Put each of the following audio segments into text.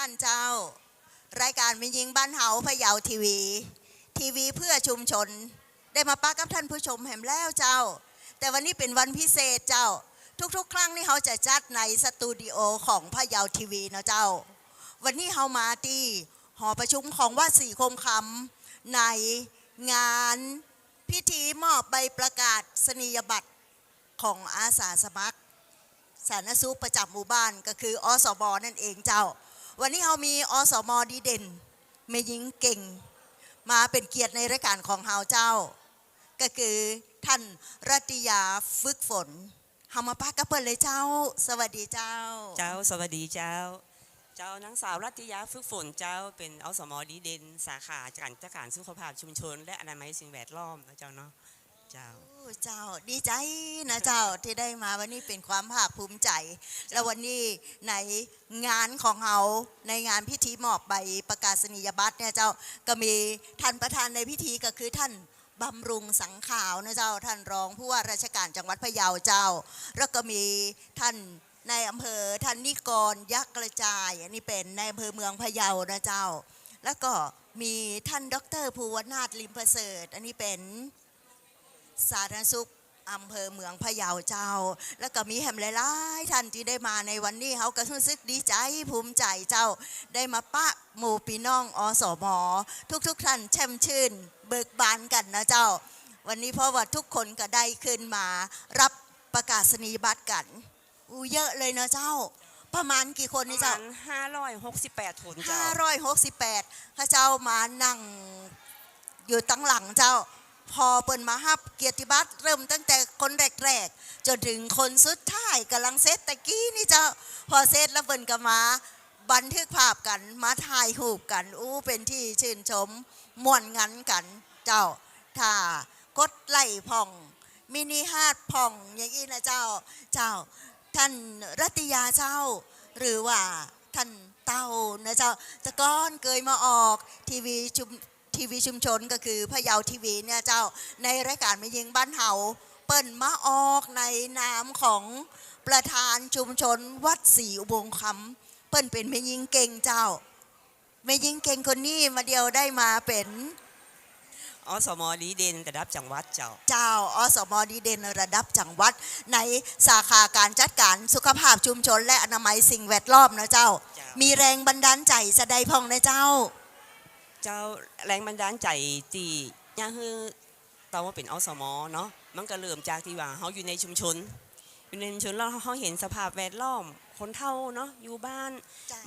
ท่านเจ้า รายการมิยิงบ้านเฮาพะเยาทีวี ทีวีเพื่อชุมชน ได้มาปักกับท่านผู้ชมแห่มแล้วเจ้า แต่วันนี้เป็นวันพิเศษเจ้า ทุกๆ ครั้งนี่เขาจะจัดในสตูดิโอของพะเยาทีวีนะเจ้า วันนี้เขามาที่หอประชุมของวัดศรีคมคำในงานพิธีมอบใบประกาศสนียบัตรของอาสาสมัครสาธารณสุขประจำหมู่บ้านก็คืออสมนั่นเองเจ้า วันนี้เรามีอสมดีเด่นเมยิงเก่ง มาเป็นเกียรติในรายการของเฮาเจ้า ก็คือท่านรัติยาฝึกฝนเฮามาป้ากับเปิดเลยเจ้า สวัสดีเจ้า เจ้าสวัสดีเจ้า เจ้านางสาวรัติยาฝึกฝนเจ้าเป็นอสมดีเด่นสาขาการจัดการสุขภาพชุมชน และอนามัยสิ่งแวดล้อมนะเจ้าเนาะเจ้า เจ้าดีใจนะเจ้าที่ได้มาวันนี้เป็นความภาคภูมิใจ แล้ววันนี้ในงานของเราในงานพิธีมอบใบประกาศนียบัตรเนี่ยเจ้าก็มีท่านประธานในพิธีก็คือท่านบำรุงสังขาวนะเจ้าท่านรองผู้ว่าราชการจังหวัดพะเยาเจ้า แล้วก็มีท่านในอำเภอท่านนิกรยักษ์กระจายอันนี้เป็นในอำเภอเมืองพะเยานะเจ้า แล้วก็มีท่านดรภูวนาถลิมประเสริฐ อันนี้เป็น สาธารณสุขอำเภอเมืองพะเยาเจ้า แล้วก็มีแหมหลายๆท่านที่ได้มาในวันนี้เขาก็รู้สึกดีใจภูมิใจเจ้า ได้มาปะหมู่ปีน้องอสมทุกๆท่านแช่มชื่น เบิกบานกันนะเจ้า วันนี้เพราะว่าทุกคนก็ได้ขึ้นมา รับประกาศนียบัตรกันอู้เยอะเลยนะเจ้า ประมาณกี่คนปนี่ระเจ้ามาณ568คนเจ้า568ข้าเจ้ามานั่งอยู่ตั้งหลังเจ้า พอเปิดมาฮับเกียรติบัตรเริ่มตั้งแต่คนแรกๆจนถึงคนสุดท้ายกำลังเซตตะกี้นี่เจ้าพอเซตแล้วเปินก็มา บันทึกภาพกันมาถ่ายรูปกันอู้เป็นที่ชื่นชมม่วนงันกันเจ้าถ้ากดไล่พ่อง มินิฮาดพ่องอย่างนี้นะเจ้าเจ้า ท่านรัตยาเจ้า หรือว่าท่านเต้านะเจ้าตะก้อนเคยมาออกทีวีชุม ทีวีชุมชนก็คือพะเยาทีวีเนี่ยเจ้าในรายการไม่ยิงบ้านเฮาเปิ้นมาออกในนามของประธานชุมชนวัดศรีอุโบงค์คำเปิ้นเป็นไม่ยิงเก่งเจ้าไม่ยิงเก่งคนนี้มาเดียวได้มาเป็นอสมดีเด่นระดับจังหวัดเจ้า เจ้าอสมดีเด่นระดับจังหวัด ในสาขาการจัดการสุขภาพชุมชน และอนามัยสิ่งแวดล้อมนะเจ้าเจ้ามีแรงบันดาลใจสะใดพองนะเจ้า เจ้าแรงบันดาลใจที่ย่าฮือตอนว่าเป็นอสมเนาะมันก็เริ่มจากที่ว่าเขาอยู่ในชุมชน อยู่ในชุมชนแล้วเขาเห็นสภาพแวดล้อมคนเฒ่าเนาะอยู่บ้าน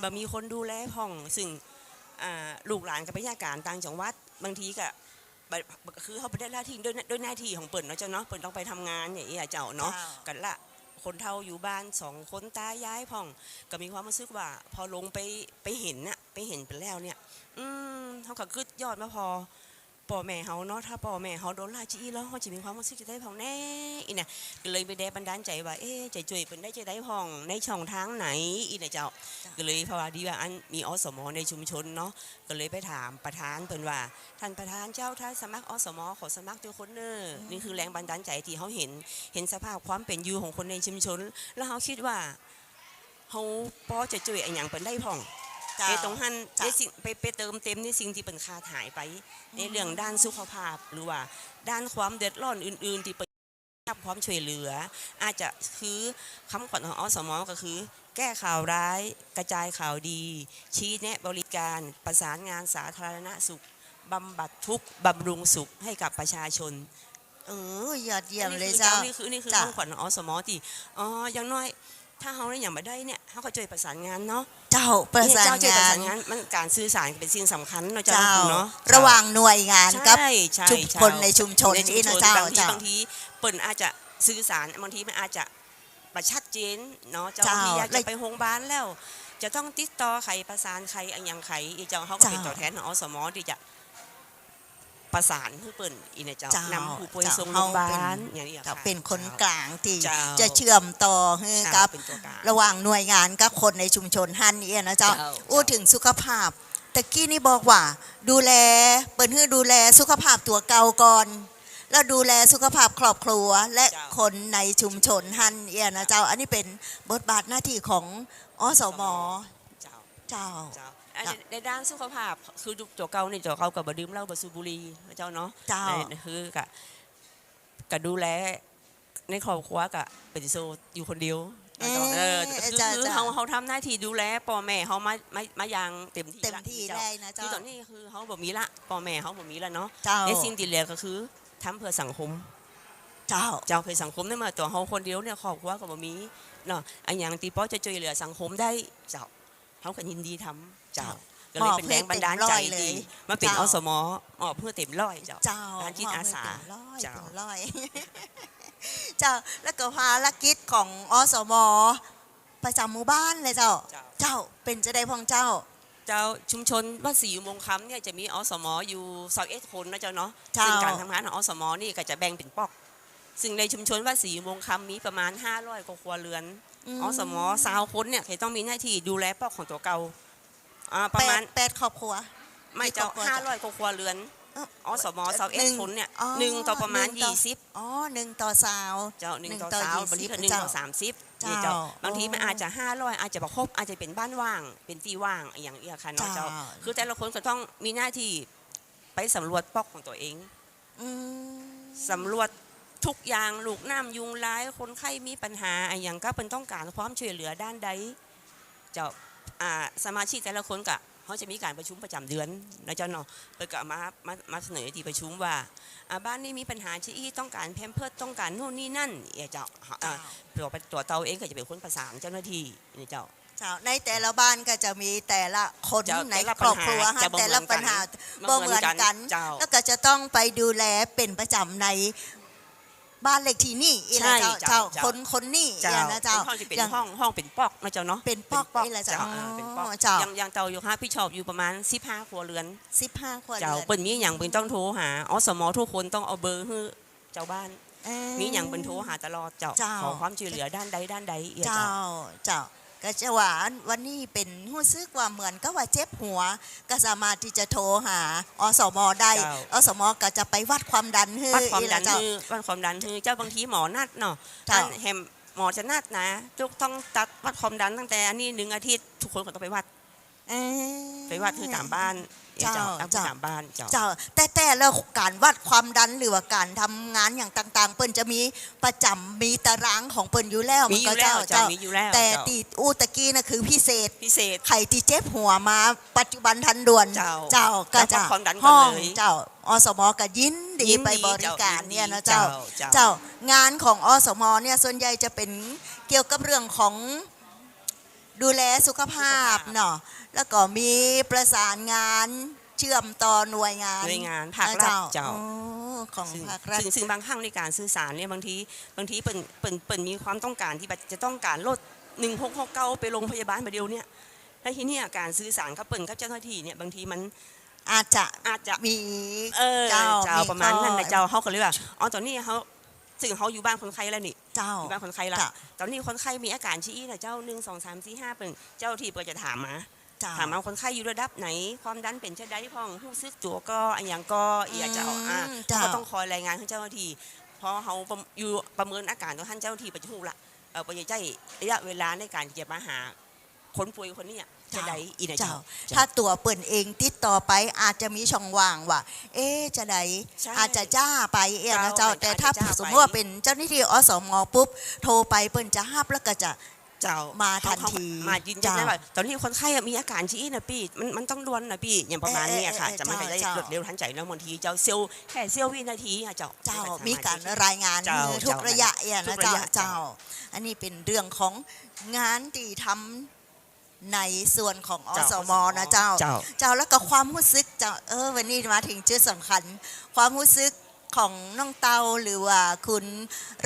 บ่มีคนดูแลพ่อง ซึ่งอ่าลูกหลานกับประชาการต่างจังหวัดบางทีก็บ่บ่คือเขาไปได้หน้าที่ด้วยด้วยหน้าที่ของเปิ่นเนาะเจ้าเนาะเปิ่นต้องไปทำงานอย่างนี้ยเจ้าเนาะเจ้ากันละคนเฒ่าอยู่บ้านสองคนตายายพ่อง ก็มีความรู้สึกว่า พอลงไปไปเห็นน่ะไปเห็นไปแล้วเนี่ย อืมเขาก็คือยอดมาพอพ่อแม่เขาเนาะถ้าพ่อแม่เขาโดนลาจีแล้วเขาจะมีความรู้สึกจะได้พ่องแน่อีเนี่ยก็เลยไปได้บันดาลใจว่าเอ๊จะช่วยเป็นได้จะได้พ่องในช่องทางไหนอีเนี่ยเจ้าก็เลยพราะว่าดีว่าอันมีอสมในชุมชนเนาะก็เลยไปถามประธานเพิ่นว่าท่านประธานเจ้าถ้าสมัครอสมขอสมัครด้วยคนเนอร์นี่คือแรงบันดาลใจที่เขาเห็นเห็นสภาพความเป็นอยู่ของคนในชุมชน แล้วเขาคิดว่าเขาพอจะช่วยอย่างเป็นได้พ่อง เจ้าไปตรงหันจ้ะได้สิ่งไปไปเติมเต็มในสิ่งที่เป็นขาดหายไป ในเรื่องด้านสุขภาพหรือว่า ด้านความเดือดร้อนอื่น ๆ ที่เป็นรับความช่วยเหลือ อาจจะคือคำขวัญของอสมก็คือ แก้ข่าวร้ายกระจายข่าวดี ชี้แนะบริการประสานงานสาธารณสุขบำบัดทุกข์บำรุงสุขให้กับประชาชนเออยอดเยี่ยมเลยนี่คือเจ้านี่คือนี่คือจ้ะคำขวัญของอสมที่อ๋ออย่างน้อย ถ้าเขาได้อย่างมาได้เนี่ยเขาก็ช่วยประสานงานเนาะเจ้าประสานเจ้าช่วยประงาสานนงานมันการสื่อสารเป็นสิ่งสำคัญเนาะเจ้าเนาะระหว่างหน่วยงานกับใช่ใช่ชุมใช่คนในชุมชนในนี่นะเจ้าบางทีเจ้า บางทีเปิ่นอาจจะสื่อสารบางทีมันอาจจะประชัดเจนเนาะเจ้าเจ้าบางทีอยากแล้จะวไปโรงพยาบาลแล้ว จะต้องติดต่อใครประสานใครอันยังใครอีเจ้าเขาก็เป็นเจ้าตัวแทนของอสมที่จะ ประสานให้เปิ่นอีเนี่ยเจ้าเจ้านำผู้ป่วยเจ้าส่งโรงพยาบาเฮาลเป็นอย่างนี้ยถ้าค่ะ เป็นคนกลางที่เจ้า จะเชื่อมต่อให้ใช่กับเป็นตัวกลาง ระหว่างหน่วยงานกับคนในชุมชนฮันนี่นะเจ้าเจ้า อู้ถึงสุขภาพตะกี้นี่บอกว่า ดูแลเปิดให้ดูแลสุขภาพตัวเก่าก่อน แล้วดูแลสุขภาพครอบครัวและคนในชุมชนฮันเอียนะเจ้า อันนี้เป็นบทบาทหน้าที่ของอสมเจ้าเจ้า เจ้า อันจ้ะในด้านสุขภาพคือตัวเก่านี่ตัวเก่ากับบดื่มเหล้าบสูบบุหรี่นะเจ้าเนาะเจ้า ในคือกะกะดูแลในครอบครัวกะเป็นโซอยู่คนเดียวนะเจ้าเออคือจ้ะคือจ้ะเขาเขาทำหน้าที่ดูแลพ่อแม่เขามามามาอย่างเต็มที่เต็มละที่เจ้า ได้นะคืเจ้าอตอนนี้คือเขาบ่มีละพ่อแม่เขาบ่มีละเนาะเจ้าในสิ่งที่เหลือก็คือทำเพื่อสังคม เจ้า เจ้าเพื่อสังคมได้มาตัวเขาคนเดียวเนี่ยครอบครัวก็บ่มีเนาะอันอย่างตีป้อจะช่วยเหลือสังคมได้เจ้าเขาก็ยินดีทำ เจ้า ก็เลยเป็นแรงบันดาลใจดีมาเป็นอสมออกเพื่อเต็มร้อยเจ้าเจ้าการจิตอาสาเจ้าเจ้าร้อยเจ้าแล้วก็ภารกิจของอสมประจำหมู่บ้านเลยเจ้า เจ้าเจ้าเป็นจะได้พองเจ้า เจ้าชุมชนบ้านสีอยู่มงคำเนี่ยจะมีอสมอยู่สองเอ็ดคนนะเจ้าเนาะเจ้าซึ่งการทำงานของอสมนี่ก็จะแบ่งเป็นปอก ซึ่งในชุมชนบ้านสีอยู่มงคำมีประมาณ500กว่าครัวเรือนมอสมสาวคนเนี่ยเขาต้องมีหน้าที่ดูแลปอกของตัวเก่า อ่าประแปมาดณแปดครอบครัว ไม่เจ้ากี่ครอบครัวห้าร้อยกว่าครัวเรือนเอ้า อสมสาวเอ็หดนึ่งคนเนี่ยอ๋อหนึ่งต่อประมาณหนึ่งต่อยี่สิบอ๋อหนึ่งต่อสาว เจ้าหนึ่งหนึ่งต่อต่อสาวยี่สิบบางทีก็หนึ่งเจ้าต่อสามสิบเจ้านี่เจ้าบางทีอ๋อมันอาจจะห้าร้อยอาจจะบอกครบอาจจะเป็นบ้านว่าง เป็นที่ว่างอย่างเอียค่ะเนาะเจ้า เจ้า คือแต่ละคนก็ต้องมีหน้าที่ไปสำรวจปอกของตัวเอง อืม สำรวจทุกอย่างลูกน้ำยุงร้ายคนไข้มีปัญหาอะไรอย่างก็เป็นต้องการความช่วยเหลือด้านใดเจ้าอ่า สมาชิกแต่ละคนก็เขาจะมีการประชุมประจำเดือนนะเจ้าเนาะเปิดก็มามามาเสนอที่ประชุมว่าอ่าบ้านนี้มีปัญหาที่อีต้องการแพมเพิร์สต้องการนู่นนี่นั่นเอ่ยเจ้าอ่าเจ้าตัวตัวเตาเองก็จะเป็นคนประสานเจ้าหน้าที่นี่เจ้าเจ้าในแต่ละบ้านก็จะมีแต่ละคนเจ้าในแต่ละครอบครัวปัญหาฮะจะบ่แต่ละเหมือนกันปัญหาบ่บ่เหเหมืมืออนนกันกันเจ้าแล้วก็จะต้องไปดูแลเป็นประจำใน บ้านเลขที่นี่อีใช่ละเจ้าเจ้าเจ้าเจ้าคนคนนี่เจ้าอย่างนะเจ้าเป็นห้องที่เป็นอย่างห้องห้องเป็นปอกนะเจ้าเนาะเป็นปอกเป็นนี่แหละเจ้าเจ้าอ่าเป็นปอกเจ้า ยังยังเตาอยู่ฮะพี่ชอบอยู่ประมาณ15ครัวเรือน สิบห้าคนเจ้าเปิ้นมีอย่างเปิ้นต้องโทรหาอสมทุกคนต้องเอาเบอร์ให้เจ้าบ้านเอ่อมีอย่างเปิ้นโทรหาตลอดเจ้าเจ้า ขอความช่วยเหลือด้านใดด้านใดเอียเจ้า เจ้าเจ้า ก็จะว่าวันนี้เป็นรู้สึกว่าเหมือนก็ว่าเจ็บหัว ก็สามารถที่จะโทรหาอสมได้เจ้าอสมก็จะไปวัดความดันให้วัดความอีดัละนเจ้าคือวัดความดันคือเจ้าบางทีหมอนัดเนาะเจ้าท่านแฮมหมอจะนัดนะทุกต้องตัดวัดความดันตั้งแต่อันนี้หนึ่งอาทิตย์ทุกคนก็ต้องไปวัดเอ่อไปวัดคือตามบ้าน เอียเจ้าเจ้าตามคือตามบ้านเจ้าเจ้าแต่แต่แล้วการวัดความดันหรือว่าการทำงานอย่างต่าง ๆ เปิ้นจะมีประจำมีตารางของเปิ้นอยู่แล้วมีอยู่แล้วเจ้ามีอยู่แล้วแต่เจ้าตีอูตะกี้นะคือพิเศษพิเศษใครที่เจ็บหัวมา ปัจจุบันทันด่วนเจ้าเจ้าก็จะแล้ววัดความดันก่อนห้องเลยเจ้าอสมก็ยินดียินดีไปบริการเจ้าเนี่ยนะยินดีเจ้าเจ้าเจ้างานของอสมเนี่ยส่วนใหญ่จะเป็นเกี่ยวกับเรื่องของ ดูแลสุขภาพสุขภาพเนาะแล้วก็มีประสานงานเชื่อมต่อหน่วยงานหน่วยงานภาครัฐนะเจ้าอ๋อของซึ่งภาครัฐซึ่งซึ่งบางครั้งในการสื่อสารเนี่ยบางทีบางทีเปิ่นเปิ่นเปิ่นมีความต้องการที่แบบจะต้องการลดหนึ่งหกหกเก้าไปโรงพยาบาลมาเดียวเนี่ยแล้วทีเนี้ยการสื่อสารกับเปิ่นกับเจ้าหน้าที่เนี่ยบางทีมันอาจจะอาจจะมีเออเจ้าเจ้ามีประมาณนั้นข้อนะเจ้าเขาก็เลยว่าอ๋อตอนนี้เขา ซึ่งเขาอยู่บ้านคนไข้แล้วนี่เจ้าอยู่บ้านคนไข้แล้วเจ้าตอนนี้คนไข้มีอาการชี้นะเจ้าหนึ่งสองสามสี่ห้าเป็นเจ้าที่เปิดจะถามมาเจ้าถามเอาคนไข้อยู่ระดับไหน ความดันเป็นจะได้พ่องผู้ซึกตัวก็อันอย่างก็เอียเจ้าอ่าอืมเขาเจ้าก็ต้องคอยรายงานให้เจ้าหน้าที่เพราะเขาประอยู่ประเมินอาการของท่านเจ้าหน้าที่ปัจจุบันละเออปัจจัยระยะเวลาในการที่จะมาหาคนป่วยคนเนี้ย จะได้อีนะเจ้าเจ้า ถ้าตัวเปิ่นเองติดต่อไปอาจจะมีช่องว่างว่า เอ๊ะจะไหนใช่อาจจะจ้าไปเองนะเจ้าเจ้าอาจจะแต่ถ้าจ้าไปสมมติว่าเป็นเจ้าหน้าที่อสมปุ๊บ โทรไปเปิ่นจะฮับแล้วก็จะเจ้ามาทันเขาทีมายืนยันได้เจ้าว่าตอนนี้คนไข้อะมีอาการชี้นะพี่มันมันต้องด่วนนะพี่อย่างประมาณเนี้ยค่ะเออเออจะไม่ได้เจ้ารวดเร็วทันใจแล้วบางทีเจ้าเซลล์แค่เซลล์วินาทีอะเจ้าเจ้าไสมีการที่รายงานเจ้าทุกเจ้าระยะเองทุนะกระเจ้ายะเจ้า อันนี้เป็นเรื่องของงานที่ทำ ในส่วนของอเจ้าสมนะเจ้าเจ้า เจ้าแล้วก็ความรู้สึกเจ้าเออวันนี้มาถึงจุดสำคัญ ความรู้สึกของน้องเตาหรือว่าคุณ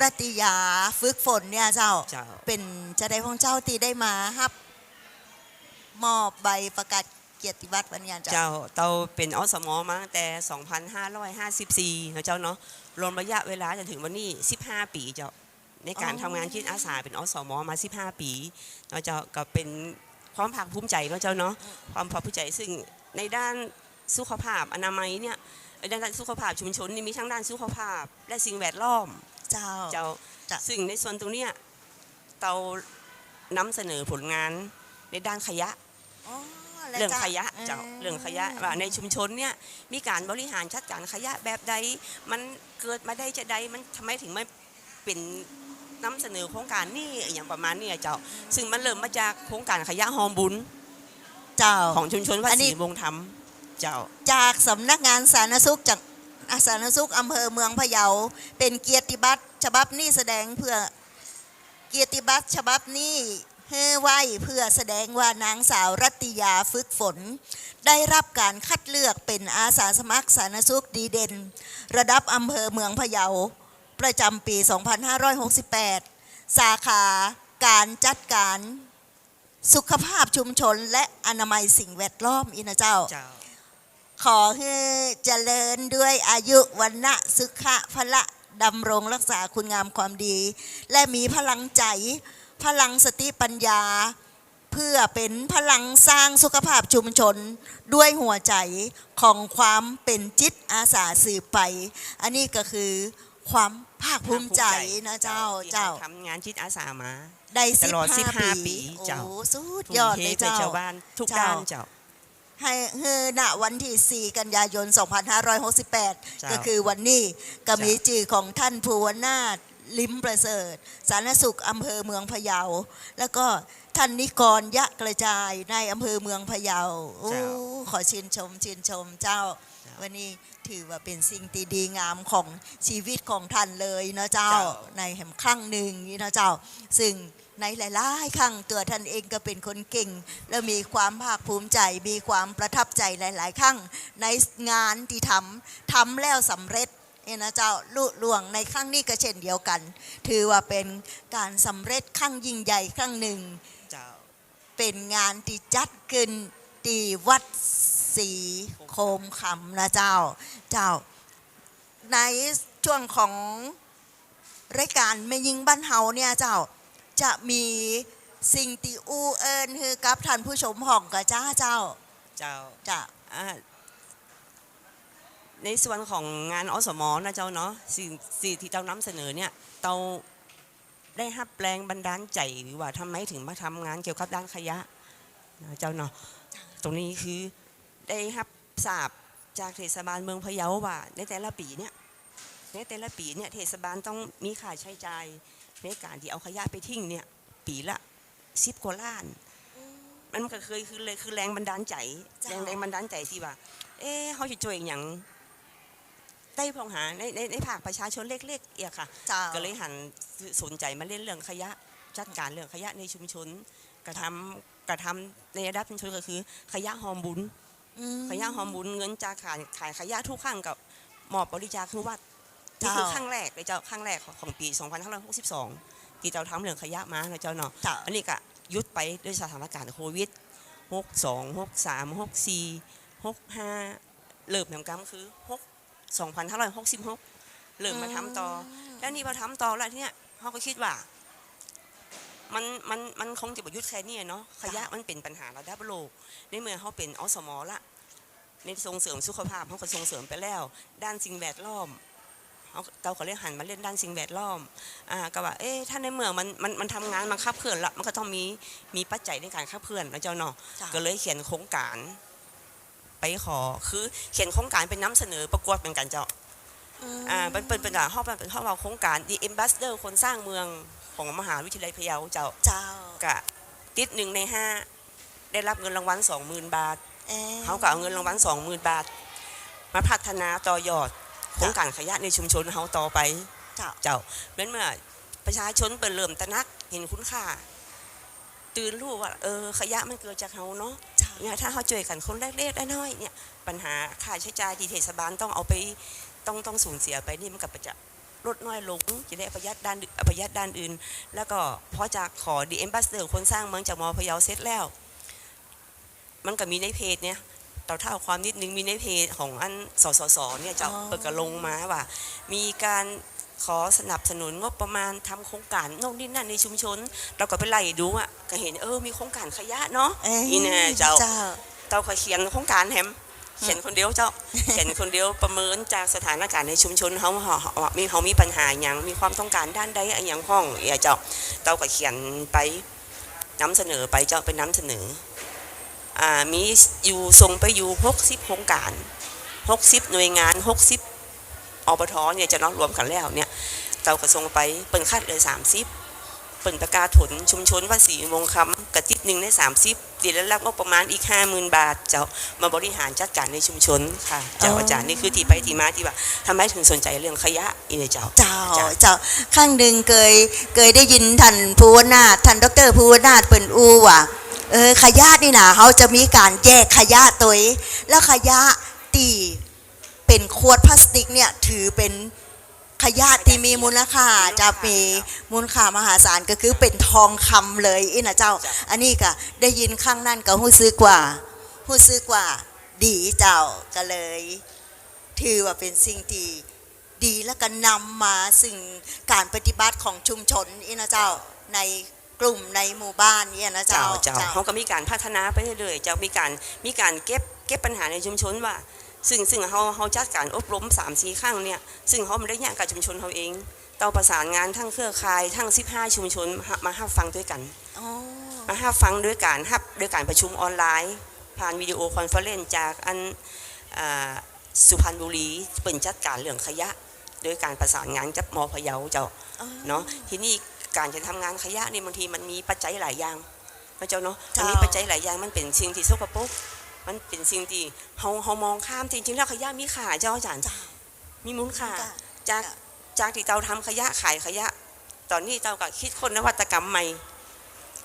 รัตยาฝึกฝนเนี่ยเจ้าเจ้าเป็นจะได้ของเจ้าที่ได้มาฮับ มอบใบประกาศเกียรติบัตรวันนี้เจ้าเจ้าเตาเป็นอสมมาตั้งแต่ 2554นะเจ้าเนาะรวมระยะเวลาจนถึงวันนี้ 15 ปีเจ้าในการอ๋อทำงานจิตอาสาเป็นอสมมา 15 ปีเนาะเจ้าก็เป็น ความภาคภูมิใจเนาะเจ้าเนาะความภาคภูมิใจซึ่งในด้านสุขภาพอนามัยเนี่ยในด้านสุขภาพชุมชนนี่มีทั้งด้านสุขภาพ และสิ่งแวดล้อมเจ้าเจ้าจ้ะซึ่งในส่วนตรงเนี้ยเรานำเสนอผลงานในด้านขยะอ๋อแล้วเรื่องจ้ขยะเจ้าเรื่องขยะว่าในชุมชนเนี่ยมีการบริหารจัดการขยะแบบใด มันเกิดมาได้จะใดมันทำไมถึงไม่เป็น นำเสนอโครงการนี่อย่างประมาณเนี้เจ้า ซึ่งมันเริ่มมาจากโครงการขยะหอมบุญเจ้าของชุมชนวัดอันศนี้รีวงธรรมเจ้า จากสำนักงานสาธารณสุขจากอาสาธารณสุขอำเภอเมืองพะเยา เป็นเกียรติบัตรฉบับนี้แสดงเพื่อเกียรติบัตรฉบับนี้เฮ้ไว้เพื่อแสดงว่านางสาวรัตติยาฝึกฝน ได้รับการคัดเลือกเป็นอาสาสมัครสาธารณสุขดีเด่น ระดับอำเภอเมืองพะเยา ประจำปี 2568 สาขาการจัดการสุขภาพชุมชนและอนามัยสิ่งแวดล้อมอินะเจ้าเจ้าขอให้เจริญด้วยอายุวันนะสุขะพละดำรงรักษาคุณงามความดี และมีพลังใจ พลังสติปัญญา เพื่อเป็นพลังสร้างสุขภาพชุมชน ด้วยหัวใจของความเป็นจิตอาสาสืบไป อันนี้ก็คือความ ภาคภูมิใจนะเจ้าที่เจ้าทำงานจิตอาสามา ได้ตลอด15 15ปีปีเจ้าโอ้สุดทุ่ยอดมเทเลยเพื่อเจ้าชาวบ้านทุกเจ้าด้านเจ้าให้เฮอณวันที่ 4 กันยายน 2568เจ้าก็คือวันนี้ก็มีเจ้าจื่อของท่านภูวนาถลิมประเสริฐ สาธารณสุขอำเภอเมืองพะเยา แล้วก็ ท่านนิกรยะกระจายในอำเภอเมืองพะเยาโอ้ขอชื่นชมชื่นชมเจ้า วันนี้ถือว่าเป็นสิ่งที่ดีงามของชีวิตของท่านเลยนะเจ้าเจ้าในแห่งครั้งหนึ่งนี่นะเจ้า ซึ่งในหลายๆครั้งตัวท่านเองก็เป็นคนเก่ง และมีความภาคภูมิใจ มีความประทับใจหลาย ๆ ครั้งในงานที่ทำทำแล้วสำเร็จเนี่ยนะเจ้าลุล่วงในครั้งนี้ก็เช่นเดียวกัน ถือว่าเป็นการสำเร็จครั้งยิ่งใหญ่ครั้งหนึ่ง เจ้าเป็นงานที่จัดขึ้นที่วัดศรีโคมคำนะเจ้า เจ้า ในช่วงของรายการไม่ยิงบ้านเฮาเนี่ยเจ้าจะมีสิ่งติอูเอิญคือกับท่านผู้ชมห้องกับจ้าเจ้า เจ้าจะอ่าในส่วนของงานอสมนะเจ้าเนาะสิ่งสิ่งที่เรานำเสนอเนี่ยเรา ได้ฮับแรงบันดาลใจหรือว่าทำไมถึงมาทำงานเกี่ยวกับด้านขยะนะเจ้าเนาะตรงนี้คือได้ฮับทราบจากเทศบาลเมืองพะเยาว่าในแต่ละปีเนี่ยในแต่ละปีเนี่ยเทศบาลต้องมีค่าใช้จ่ายในการที่เอาขยะไปทิ้งเนี่ยปีละสิบกว่าล้านมันก็เคยคือเลยคือแรงบันดาลใจ แรงแรงบันดาลใจที่ว่า เอ๊ะเขาจะช่วยอย่าง ได้พองหาในในในภาคประชาชนเล็กๆเอียค่ะ เจ้า ก็เลยหันสนใจมาเล่นเรื่องขยะจัดการเรื่องขยะในชุมชน กระทำกระทำในระดับชุมชนก็คือ ขยะหอมบุญ อืม ขยะหอมบุญเงินจากขายขายขยะทุกครั้งกับมอบบริจาคคือวัดนี่คือเจ้าครั้งแรกเลยเจ้าครั้งแรกของของปี 2562 ที่เราทำเรื่องขยะมานะเจ้าเนาะเจ้า อันนี้ก็หยุดไปด้วยสถานการณ์โควิด 62 63 64 65 เริ่มทำกรรมคือ6 2566เริ่มมาทำต่อ แล้วนี่พอทำต่อแล้วที่เนี้ยเขาก็คิดว่า มันมันมันคงจะประยุทธ์แค่นี้เนาะขยะมันเป็นปัญหาระดับโลก ในเมื่อเขาเป็นอสมละในส่งเสริมสุขภาพเขาก็ส่งเสริมไปแล้ว ด้านสิ่งแวดล้อมเขาเราก็เลยหันมาเล่นด้านสิ่งแวดล้อมอ่าก็ว่า เอ๊ะถ้าในเมืองมันมันมันทำงานมันขับเคลื่อนละมันก็ต้องมีมีปัจจัยในการขับเคลื่อนนะเจ้าเนาะเจ้าก็เลยเขียนโครงการ ไปขอ คือเขียนโครงการเป็นน้ำเสนอประกวดเป็นกันเจ้าอ่าเป็นเป็นเป็นอ่าห้องเป็นห้องเราโครงการ The Ambassador คนสร้างเมืองของมหาวิทยาลัยพะเยาเจ้าเจ้ากะติดหนึ่งในห้าได้รับเงินรางวัล20,000บาทเอ๊ะเขาก็เอาเงินรางวัล20,000บาท มาพัฒนาต่อยอดโครงการขยะในชุมชนเขาต่อไปเจ้าเจ้าเป็นเมื่อประชาชนเปิดเริ่มตระหนักเห็นคุณค่า ตื่นรู้ว่าเออขยะมันเกิดจากเขาเนาะ เจ้าเนี่ยถ้าเขาช่วยกันคนเล็กๆน้อยๆเนี่ยปัญหาค่าใช้จ่ายที่เทศบาลต้องเอาไปต้องต้องสูญเสียไปนี่มันกับจะลดน้อยลงจะได้ประหยัดด้านประหยัดด้านอื่น แล้วก็พอจากขอดีเอ็มบัสเดอร์คนสร้างเมืองจากมอพะเยาเสร็จแล้ว มันก็มีในเพจเนี่ยต่อเท่าความนิดนึงมีในเพจของอันสสสเนี่ยจะเปิดกระลงมาว่า มีการ ขอสนับสนุนงบประมาณทำโครงการโน่นนี่นั่นในชุมชน เราก็ไปไล่ดูอะก็เห็นเออมีโครงการขยะเนาะเอ๊ะอีแน่เจ้าเจ้าเราก็เขียนโครงการแฮมเขียนคนเดียวเจ้าเขียนคนเดียวประเมินจากสถานการณ์ในชุมชนเขาเขาเขาว่ามีเขามีปัญหาอย่างมีความต้องการด้านใดอะไรอย่างห้องเออเจ้าเราก็เขียนไปนำเสนอไปเจ้าไปนำเสนออ่ามีอยู่ส่งไปอยู่60โครงการ60หน่วยงาน60 อบทเนี่ยจะเนอรวมกันแล้วเนี่ยเตากระทรงไปเปิ่นคัดเลย30เปิ่นประกาศผลชุมชนว่าสีวงคำกระติบหนึ่งใน30ตีแล้วรับงบประมาณอีก50,000บาทเจ้ามาบริหารจัดการในชุมชนค่ะเจ้าอ๋อออาจารย์นี่คือที่ไปที่มาที่ว่าทำไมถึงสนใจเรื่องขยะอีเนี่ยเจ้าเจ้าจ้ะเจ้าข้างหนึ่งเคยเคยได้ยินท่านภูวนาถท่านดอกเตอรภูวนาถเปิ่นอูว่าเออขยะนี่นะเขาจะมีการแยกขยะตัวเองแล้วขยะตี เป็นขวดพลาสติกเนี่ยถือเป็นขยะที่มีมูลค่าจะมีมูลค่ามหาศาลก็คือเป็นทองคำเลยอีนะเจ้าจ้ะอันนี้ก็ได้ยินข้างนั่นก็หู้ซื้อกว่าหู้ซื้อกว่าดีเจ้าก็เลย ถือว่าเป็นสิ่งที่ดีแล้วก็นำมาสิ่งการปฏิบัติของชุมชนนี่นะเจ้าในกลุ่มในหมู่บ้านนี่นะเจ้าเจ้าเจ้าเขาก็มีการพัฒนาไปเรื่อยๆเจ้ามีการมีการเก็บเก็บปัญหาในชุมชนว่า ซึ่งซึ่งเขาเขาจัดการอบรม3ามสี่ครั้งเนี่ยซึ่งเขาไม่ได้แยกกับชุมชนเขาเองเราประสานงานทั้งเครือข่ายทั้ง 15 ชุมชนมามาห้าฟังด้วยกันอ๋อมาห้าฟังด้วยการฮับด้วยการประชุมออนไลน์ ผ่านวิดีโอคอนเฟอเรนซ์จากอันอ่าสุพรรณบุรีเป็นจัดการเรื่องขยะโดยการประสานงานกับมอพะเยาเจ้าอ๋อเนาะทีนี้การจะทำงานขยะนี่บางทีมันมีปัจจัยหลายอย่างนะเจ้าเนาะเจ้ามันมีปัจจัยหลายอย่างมันเป็นสิ่งที่สกปรก มันเป็นสิ่งที่เฮาเฮามองข้ามจริงๆแล้วขยะมีค่าเจ้าอาจารย์จ้ามีมูลค่าจ้ะจากจ้ะ จากที่เราทำขยะขายขยะ ตอนนี้เราก็คิดคนนวัตกรรมใหม่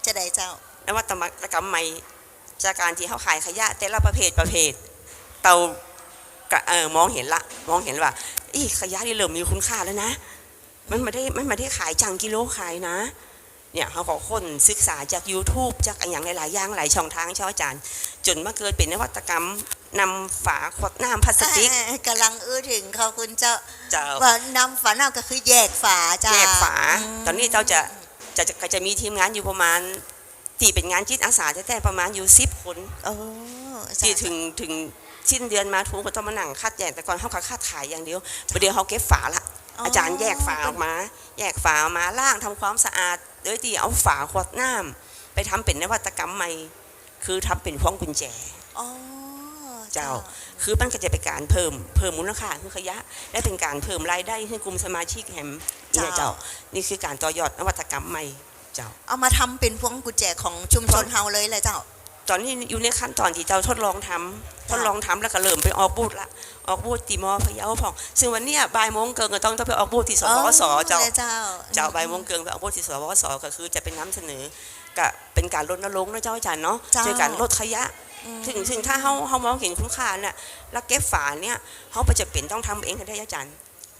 จะได้เจ้านวัตกรรมใหม่ จากการที่เขาขายขยะ แต่ละประเภทประเภทเราก็เออมองเห็นละ มองเห็นว่าอีขยะนี่เริ่มมีคุณค่าแล้วนะ มันไม่ได้มันไม่ได้ขายจังกิโลขายนะ เนี่ยเขาก็คนศึกษาจาก YouTube จากอนอย่างหลายๆอย่างหลายช่องทางเช่าอาจารย์ จนมาเกิดเป็นนวัตกรรมนำฝาขวดน้ำพลาสติกเอ้ยกำลังอื้อถึงขอบคุณเจ้าจะว่านำฝาเน่าก็คือแยกฝาจ้าแยกฝามตอนนี้เราจะจะจะจะมีทีมงานอยู่ประมาณที่เป็นงานจิตอาสาแท้ๆประมาณอยู่สิบคนโอ้จ้ะที่ถึงถึงสิ้นเดือนมาทุกก็ต้องมานั่งคัดแยกแต่ก่อนเขาก็คัดขายอย่างเดียวประเดี๋ยวเขาเก็บฝาละอาจารย์แยกฝาออกมา แยกฝาออกมาล่างทำความสะอาดโดยที่เอาฝาขวดน้ำไปทำเป็นนวัตกรรมใหม่ คือทำเป็นพวงกุญแจอ๋อเจ้า คือมันก็จะเป็นการเพิ่มเพิ่มมูลค่าคือขยะ และเป็นการเพิ่มรายได้ให้กลุ่มสมาชิกแหมเนี่ยเจ้า นี่คือการต่อยอดนวัตกรรมใหม่เจ้า เอามาทำเป็นพวงกุญแจของชุมชนเฮาเลยเลยเจ้า ตอนนี้อยู่ในขั้นตอนที่เจ้าทดลองทำทจ้ะดลองทำแล้วก็เริ่มไปออกบูธละออกบูธตีมอพะเยาพอง ซึ่งวันเนี้ยบ่ายโมงเกินก็ต้องต้องไปออกบูธที่สวสเจ้าเลยเจ้าเจ้าใบายโมงเกินไปออกบูธที่สวสก็คือจะเป็นน้ำเสนอก็เป็นการรณรงค์นะเจ้าอาจารย์เนาะเจ้าช่วยกันลดขยะอืมถึงถึงถ้าเขาเขามองเห็นคุณค่าน่ะแล้วเก็บฝาเนี่ยเขาไปจะเป็นต้องทำเองกันได้อาจารย์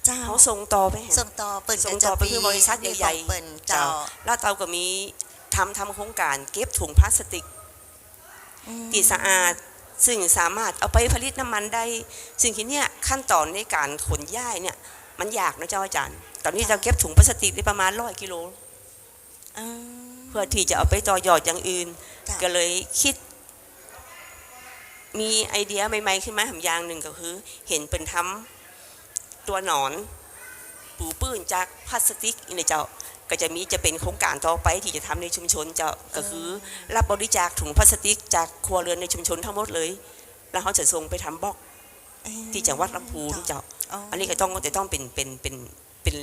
เจ้าเขาส่งต่อไปให้ส่งต่อเปิ่นส่งก็ต่จะอไปคือบริษัทใหญ่ๆมีของเปิ่นเจ้าแล้วเราก็มีทำทำโครงการเก็บถุงพลาสติกอืม ที่สะอาดซึ่งสามารถเอาไปผลิตน้ำมันได้ ซึ่งทีเนี้ยขั้นตอนในการขนย้ายเนี่ยมันยากนะเจ้าอาจารย์ ตอนนี้เราเก็บถุงพลาสติกได้ประมาณร้อยกิโลอืมเพื่อที่จะเอาไปต่อยอดอย่างอื่นจ้ะก็เลยคิด มีไอเดียใหม่ๆขึ้นมาทำอย่างหนึ่งก็คือ เห็นเป็นทำตัวหนอน ปูปื้นจากพลาสติกนี่นะเจ้า ก็จะมีจะเป็นโครงการต่อไปที่จะทำในชุมชนเจ้าก็คือรับบริจาคถุงพลาสติก จากครัวเรือนในชุมชนทั้งหมดเลย แล้วเขาจะส่งไปทำบล็อกที่จังหวัดลำพูนเจ้าอันนี้ก็ต้องจะต้องเป็นเป็นเป็นเป็น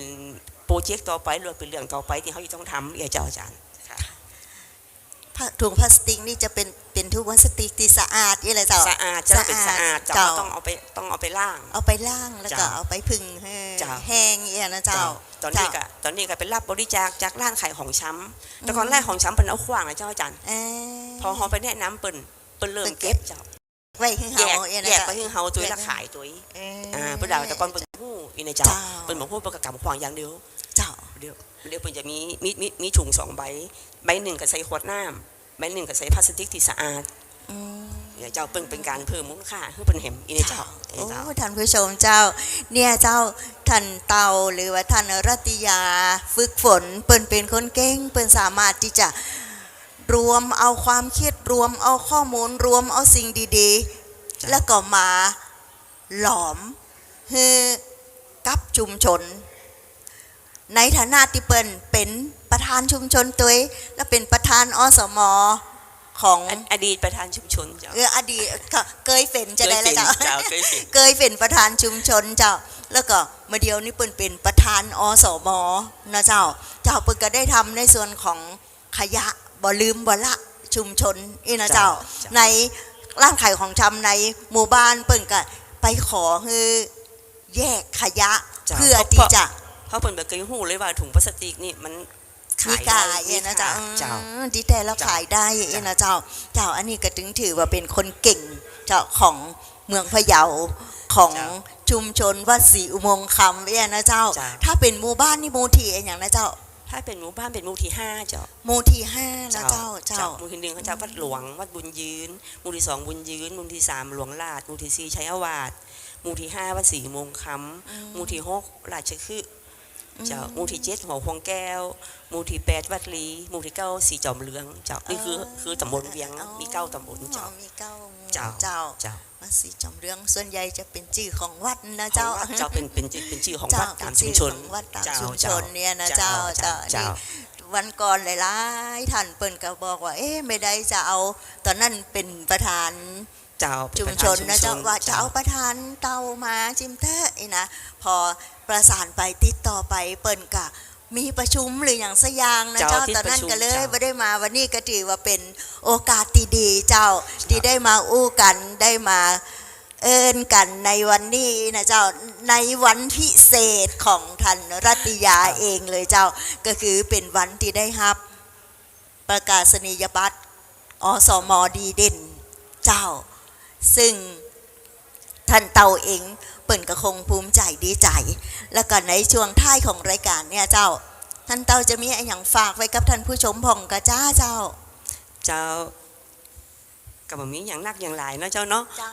โปรเจกต์ต่อไปหรือเป็นเรื่องต่อไปที่เขาจะต้องทำเอยเจ้าอาจารย์ค่ะผ้า ถุงพลาสติกนี่จะเป็นเป็นถุงพลาสติกที่สะอาดนี่เลยเจ้าสะอาดจะเป็นสะอาดสะอาดเจ้าเจ้าต้องเอาไปต้องเอาไปล่าง เอาไปล่างแล้วก็เจ้าเอาไปพึ่งให้เจ้าแห้งเอียนะเจ้า ตอนนี้ก็ตอนนี้ก็เป็นรับบริจาคจากร้านขายของช้ำแต่ก่อนแรกของช้ำเป็นเอาขว้างนะเจ้าอาจารย์เอ้ยพอเขาไปแนะนำเปิ้นเปิ้นเริ่มเปิ้นเก็เก็บบเจ้าไว้ให้แยเฮากเอียนะแยกเจ้าไปให้เฮาตัวแยกละขายตัวเอ้ยอ่าเปิ้นดาวแต่ก่อนเปิ้นหู้อีในเจ้าเจ้าเปิ้นบอกพูดเปิ้นก็กำขวางอย่างเดียว เจ้าเดี๋ยวเดี๋ยวเปิ้นจะมีมีมีมีถุงสองใบ ใบหนึ่งก็ใส่ขวดน้ำใบหนึ่งก็ใส่พลาสติกที่สะอาดอืมเนี่ยเจ้าเปิ้นเป็นการเพิ่มมูลค่าให้เปิ้นเห็นอีในเจ้าอีโอ้ในเจ้าท่านผู้ชมเจ้า เนี่ยเจ้าท่านเตาหรือว่าท่านรัตยาฝึกฝน เปิ้นเป็นคนเก่งเปิ้นสามารถที่จะรวมเอาความคิดรวมเอาข้อมูลรวมเอาสิ่งดีๆ แล้วก็มาหลอมให้กับชุมชน ในฐานะที่เปิ้นเป็นประธานชุมชนตัวเองและเป็นประธานอสมของออดีตประธานชุมชนเจ้าเอออดีตก็เคยเป็นจะได้แล้วเคยเจ้าเป็นเจ้าเคยเป็นเคยเป็นประธานชุมชนเจ้า แล้วก็มาเดียวนี้เปิ้นเป็นประธานอสมนะเจ้า เจ้าเปิ้นก็ได้ทำในส่วนของขยะบ่ลืมบ่ละชุมชนอีนะเจ้า ในร้านขายของชำในหมู่บ้านเปิ้นก็ไปขอคือแยกขยะจ้ะเพื่อที่จะ เพราะเปิ่นแบบเคยหูเลยว่าถุงพลาสติกนี่มันมีขายกาได้ยเองนะเจ้าเจ้าอืมดีแต่แล้วเจ้าขายได้เองนะเจ้า เจ้าอันนี้ก็ถึงถือว่าเป็นคนเก่งเจ้าของเมืองพะเยาของเจ้าชุมชนวัดศรีอุโมงค์คำเองนะเจ้าเจ้า ถ้าเป็นหมู่บ้านนี่หมู่ที่เองอย่างนะเจ้า ถ้าเป็นหมู่บ้านเป็นหมู่ที่ห้าเจ้าหมู่ที่ห้านะเจ้าเจ้าหมู่ที่หนึ่งเขาจะวัดหลวงวัดบุญยืนหมู่ที่สองบุญยืนหมู่ที่สามหลวงลาดหมู่ที่สี่ชัยอาวาสหมู่ที่ห้าวัดศรีมงคำหมู่ที่หกราชคฤห์ เจ้าหมู่ที่เจ็ดหัวพวงแก้วหมู่ที่แปดวัดลีหมู่ที่เก้าสีจอมเรืองเจ้านี่คือคือตำบลเวียงมีเก้าตำบลเจ้ามีเก้าหมู่เจ้าเจ้าเจ้าวัดศรีจอมเรืองส่วนใหญ่จะเป็นชื่อของวัดนะเจ้าของวัดเจ้าเป็นเป็นเป็นเป็นชื่อของเจ้าวัดตามเป็นชุมชื่อชนของวัดตามเจ้าชุมชเจ้านเนี่ยนะเจ้าเจ้าเจ้านี่วันก่อนหลายๆท่านเปิ้นก็บอกว่า เอ๊ะไม่ได้จะเอา ตอนนั้นเป็นประธานเจ้าเป็ชุมประชธานนะเจ้าว่าจะเอาประธานเตามาจิมเตอร์นะพอ ประสานไปติดต่อไปเปิ้นก็มีประชุมหรืออย่างสกอยางนะเจ้าตอนนั้นก็เลยไม่ได้มาวันนี้ก็ถือว่าเป็นโอกาสดีๆเจ้าที่ได้มาอู้กันได้มาเอินกันในวันนี้นะเจ้าในวันพิเศษของท่านรัตยาเองเลยเจ้าก็คือเป็นวันที่ได้รับ ประกาศนียบัตรอสมดีเด่นเจ้า ซึ่งท่านเตาเองเปิ่นก็คงภูมิใจดีใจ แล้วก็ในช่วงท้ายของรายการเนี่ยเจ้า ท่านเตาจะมีอะไรอย่างฝากไว้กับท่านผู้ชมผ่องกระจ้าเจ้า เจ้ากับมีอย่างนักอย่างหลายเนาะเจ้าเนาะเจ้า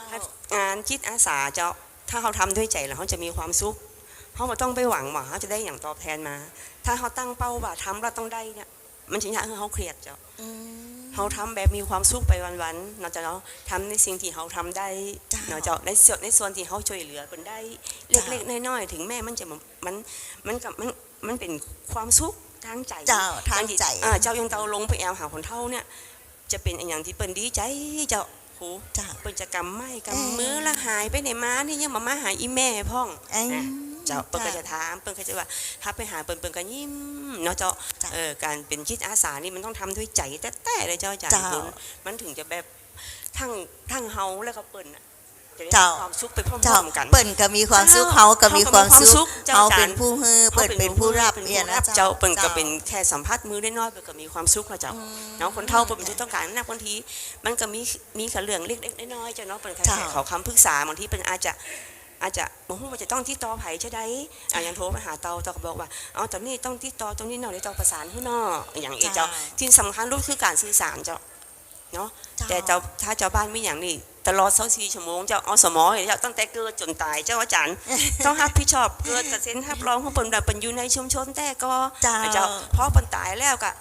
งานจิตอาสาเจ้าถ้าเขาทำด้วยใจแล้วเขาจะมีความสุขเขาไม่ต้องไปหวังว่าเขาจะได้อย่างตอบแทนมา ถ้าเขาตั้งเป้าว่าทำเราต้องได้เนี่ยมันถึงจะให้เขาเครียดเจ้าอืม เขาทำแบบมีความสุขไปวันๆเนาะเจ้าเนาะทำในสิ่งที่เขาทำได้จ้าเนาะเจ้าในส่วนในส่วนที่เขาช่วยเหลือคนได้เล็กๆน้อยๆถึงแม่มันจะมันมันมันกับมันมันเป็นความสุขทางใจเจ้าทางใจอ่าเจ้ายังเตาลงไปแอลหาคนเท่าเนี่ยจะเป็นอนอย่างที่เปิ้นดีใจเจ้าโหเจ้าเปิ้นจะกำไม้เอ้ยกำมือละหายไปไหนมานี่ยังมามาหาอีแม่พ่อง เอ้ยนะเจ้าเปิ้นก็จะถามเปิ้นก็จะว่าถ้าไปหาเปิ้นเปิ้นก็ยิ้มเนาะเจ้าจ้ะเออการเป็นจิตอาสานี่มันต้องทำด้วยใจแต่แต่เลยเจ้าอาจารย์เจ้าบุญมันถึงจะแบบทั้งทั้งเฮาแล้วก็เปิ้นน่ะจะได้เจ้ามีความสุขไปพร้เจ้าอมๆกันเปิ่นก็มีความสุขเจ้าเขาก็มีความสุขเขาก็มีความสุขเจ้าเขาจานเป็นผู้ฮือเปิ่นเป็นผู้รับเป็นเนี่ยผู้นะรับเจ้าเปิ้นก็จ้าเป็นแค่สัมผัสมือได้น้อยๆเปิ้นก็มีความสุขแล้วเจ้าเนาะคนเฒ่าเปิ่นเป็นต้องการนักบางทีมันก็มีมีขันเรื่องเล็กๆน้อยๆจ้ะเนาะเปิ่นแค่เจ้าขอคำปรึกษาบางทีเปิ่นอาจจะ อาจจะบ่ฮู้ว่าจะต้องติดต่อไผใช่ใดอะอย่างโทรไปหาเตาเตาก็บอกว่าเอาตอนนี้ต้องติดต่อตรงนี้เนาะเดี๋ยวเตาประสานให้เนาะอย่างอีกเจ้าที่สำคัญรู้คือการสื่อสารเจ้าเนาะแต่เจ้าถ้าเจ้าบ้านมีอย่างนี้ตลอด24ชั่วโมงเจ้าอสมเจ้าตั้งแต่เกิดจนตายเจ้าอาจารย์ต้องรับผิดชอบเกิดกับเซ็นรับรองของเปิ่นแบบเปิ่นอยู่ในชุมชนแต่ก็เจ้าเจ้าพอเปิ่นตายแล้วก็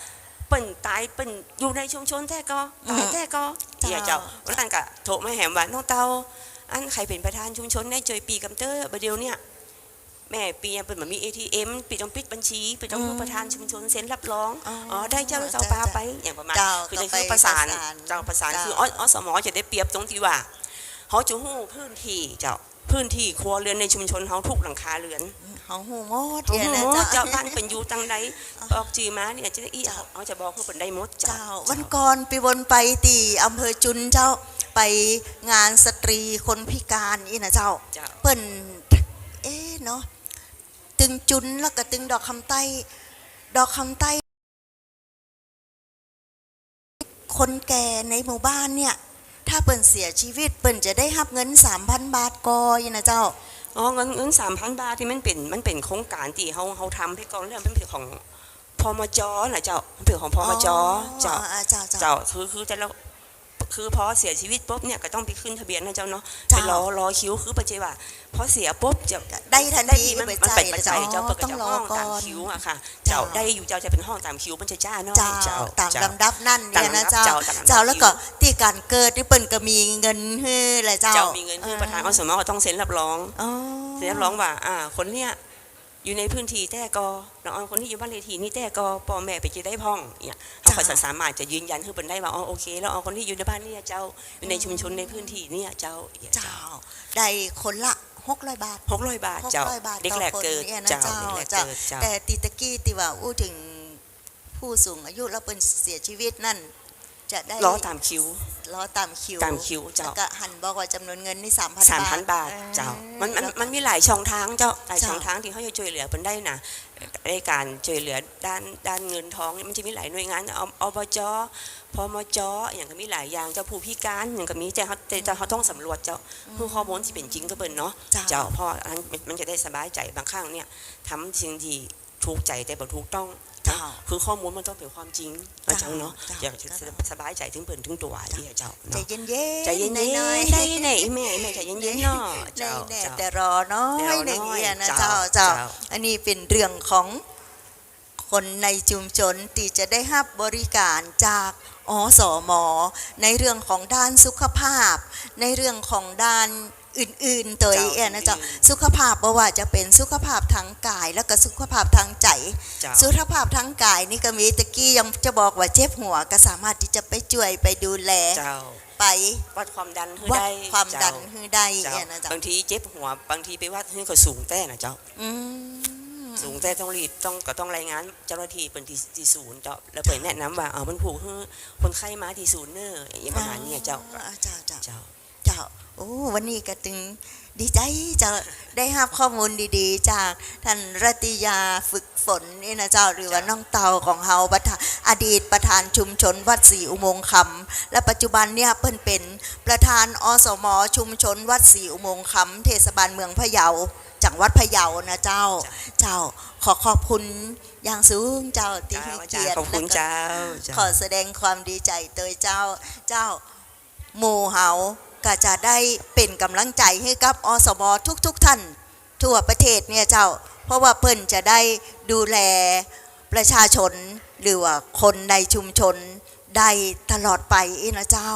เปิ่นตายเปิ่นอยู่ในชุมชนแต่ก็ตายแต่ก็เจ้าเดี๋ยวเจ้าวันนั้นก็โทรมาแหมว่าน้องเตา อันใครเป็นประธานชุมชนได้จอยปีกำเตอร์ประเดี๋ยวเนี่ยแม่ปีเปิ่นแบบมี ATM ปิดต้องปิดบัญชีปิดต้องผู้ประธานชุมชนเซ็นรับรองอ๋ออ๋อได้เจ้าเจ้าเจ้าปาไปอย่างประมาณเจ้าคือก็จะไปคือประสานประสานเจ้าประสานเจ้าคือออสมจะได้เปรียบตรงที่ว่าเขาจะหู้พื้นที่เจ้าพื้นที่ครัวเรือนในชุมชนเขาทุกหลังคาเรือนของหูโมดโอ้เนี่ยโหนะเจ้าเจ้าบ้านเป็นอยู่ตังใดบอกจือมาเนี่ยจะได้อีเอาเอาจะบอกเขาเป็นได้หมดเจ้าเจ้าวันก่อนไปวนไปตีอำเภอจุนเจ้า ไปงานสตรีคนพิการอีนะเจ้าเจ้าเปิ้นเอ๊ะเนาะตึงจุนแล้วก็ตึงดอกคำใต้ ดอกคำใต้ คนแก่ในหมู่บ้านเนี่ย ถ้าเปิ้นเสียชีวิต เปิ้นจะได้รับเงิน3,000บาทกอยนะเจ้าอ๋อเงินเงินสามพันบาทที่มันเป็นมันเป็นโครงการที่เขาเขาทำให้กองเรื่องเป็นเป็นของพมจนะเจ้าเป็นของพมจเจ้าอ๋อเจ้าเจ้าเจ้าคือคือแต่เรา คือพอเสียชีวิตปุ๊บเนี่ยก็ต้องไปขึ้นทะเบียนนะเจ้าเนาะเจ้าไปรอรอคิวคือปัจจัยว่าพอเสียปุ๊บจะได้ทันได้ทีมันไปมันจ่าเป็ยนปัจจัยอ๋อเจ้าเปิดต้องจะรอห้องก่อตามนคิวอะค่ะเจ้าเจ้าได้อยู่เจ้าจะเป็นห้องตามคิวมันจะจ้าเนาะเจ้าตามเจ้าลำดับนั่นเนี่ยนะตามเจ้าลำดับเจ้าตามลำดับเจ้าแล้วก็ที่การเกิดที่เปิ้นก็มีเงินให้แหละเจ้าเจ้ามีเงินคือประธานอสมก็ต้องเซ็นรับรองอ๋อเซ็นรับรองว่าอ่าคนเนี้ย อยู่ในพื้นที่แต่ก็น้องคนที่อยู่บ้านเลขที่นี่แต่ก็พ่อแม่ไปจะได้พ่องเนี่ยเขาก็สามารถจะยืนยันให้เป็นได้ว่าอ๋อโอเค แล้วเอาคนที่อยู่ในบ้านเนี่ยเจ้าอยู่ในชุมชนในพื้นที่เนี่ยเจ้าเนี่ยเจ้าได้คนละหกร้อยบาทหกร้อยบาทเจ้า600บาทเด็กต่อแรกคนเกิดเนี่ยนะเจ้าเจ้าเด็กแรกเจ้าเกิดเจ้าแต่ติตะกี้ที่ว่าอู้ถึงผู้สูงอายุแล้วเป็นเสียชีวิตนั่นจะได้ล้อตามคิว ล้อตามคิวตามคิวเจ้าแล้วก็หันบอกว่าจำนวนเงินนี่สามพันสามบาทพันบาทเจ้ามันมันมันมีหลายช่องทางเจ้าหลายช่องทางที่เขาจะช่วยเหลือเป็นได้นะในการช่วยเหลือด้านด้านเงินทองเนี่ยมันจะมีหลายหน่วยงานออบจพมจอย่างก็มีหลายอย่างเจ้าผู้พิการอย่างก็มีแต่เขาแต่เขาต้องสำรวจเจ้าเพื่อข้อมูลที่เป็นจริงก็เป็นเนาะเจ้าเพราะอันนั้นมันจะได้สบายใจบางครั้งเนี่ยทำสิ่งที่ ถูกใจแต่บ่ถูกต้องเจ้าคือข้อมูลมันต้องเป็นความจริงนะเจ้าเนาะเจ้าอยากจะเจ้าสบายใจถึงเปิ่นถึงตัวเดียเจ้าใจเนาะเย็นเย็นใจเย็นหน่อยๆได้ไหนแม่แม่ใจเย็นๆเนาะในเจ้าแน่เจ้าแต่รอน้อแต่รยอหนึ่งน้อยเนี่ยนะเจ้าเจ้าเจ้าเจ้าอันนี้เป็นเรื่องของคนในชุมชนที่จะได้รับบริการจากอสมในเรื่องของด้านสุขภาพ ในเรื่องของด้าน อื่นๆตัวเจ้าเองนะเจ้าอื่นสุขภาพบ่ว่าจะเป็นสุขภาพทางกาย แล้วก็สุขภาพทางใจเจ้าสุขภาพทางกายนี่ก็มีตะกี้ยังจะบอกว่าเจ็บหัวก็สามารถที่จะไปช่วยไปดูแลเจ้าไปวัดความดันให้วัดได้ความดันเจ้ให้ได้เจ้าเนี่ยนะเจ้าบางทีเจ็บหัวบางทีไปวัดให้ก็สูงแต่นะเจ้าอืมสูงแต่ต้องรีบต้องก็ต้องรายงานเจ้าหน้าที่เป็นที่ที่ศูนย์เจ้าแล้วเปิดแนะนำว่าเอามันผูกให้คนไข้มาที่ศูนย์เนอร์อย่างประมาณเนี้ยเจ้าอ่เจ้าเจ้า เจ้าเจ้า โอ้วันนี้ก็ตึงดีใจจะได้รับข้อมูลดีๆ จากท่านรัตยาฝึกฝนนี่นะเจ้าหรือว่าน้องเตาของเฮาประธานอดีตประธานชุมชนวัดศรีอุโมงค์คำและปัจจุบันเนี่ยเพิ่นเป็นประธานอสมชุมชนวัดศรีอุโมงค์คำเทศบาลเมืองพะเยาจังหวัดพะเยานะเจ้า เจ้าขอขอบคุณอย่างสูงเจ้าที่ให้เจ้าเกียรติขอบคุณและก็เจ้าเจ้า ขอแสดงความดีใจโดยเจ้าเจ้าหมู่เฮา ก็จะได้เป็นกำลังใจให้กับอสมทุกๆทท่าน ทั่วประเทศเนี่ยเจ้า เพราะว่าเพิ่นจะได้ดูแลประชาชนหรือว่าคนในชุมชนได้ตลอดไปนะเจ้า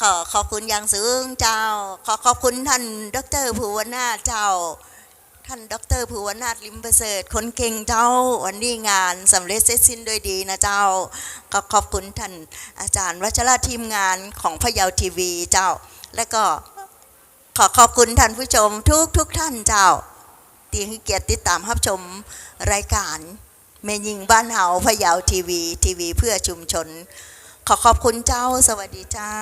ขอขอบคุณอย่างสูงเจ้า ขอขอบคุณท่านดรภูวนาเจ้า ท่านดรภูวนาถลิมประเสริฐคนเก่งเจ้าวันนี้งานสำเร็จเสร็จสิ้นด้วยดีนะเจ้า ก็ขอบคุณท่านอาจารย์วัชราทีมงานของพะเยาทีวีเจ้า และก็ขอขอบคุณท่านผู้ชมทุกทุกท่านเจ้าที่ให้เกียรติติดตามรับชมรายการเมยิงบ้านเฮาพะเยาทีวี ทีวีเพื่อชุมชน ขอขอบคุณเจ้า สวัสดีเจ้า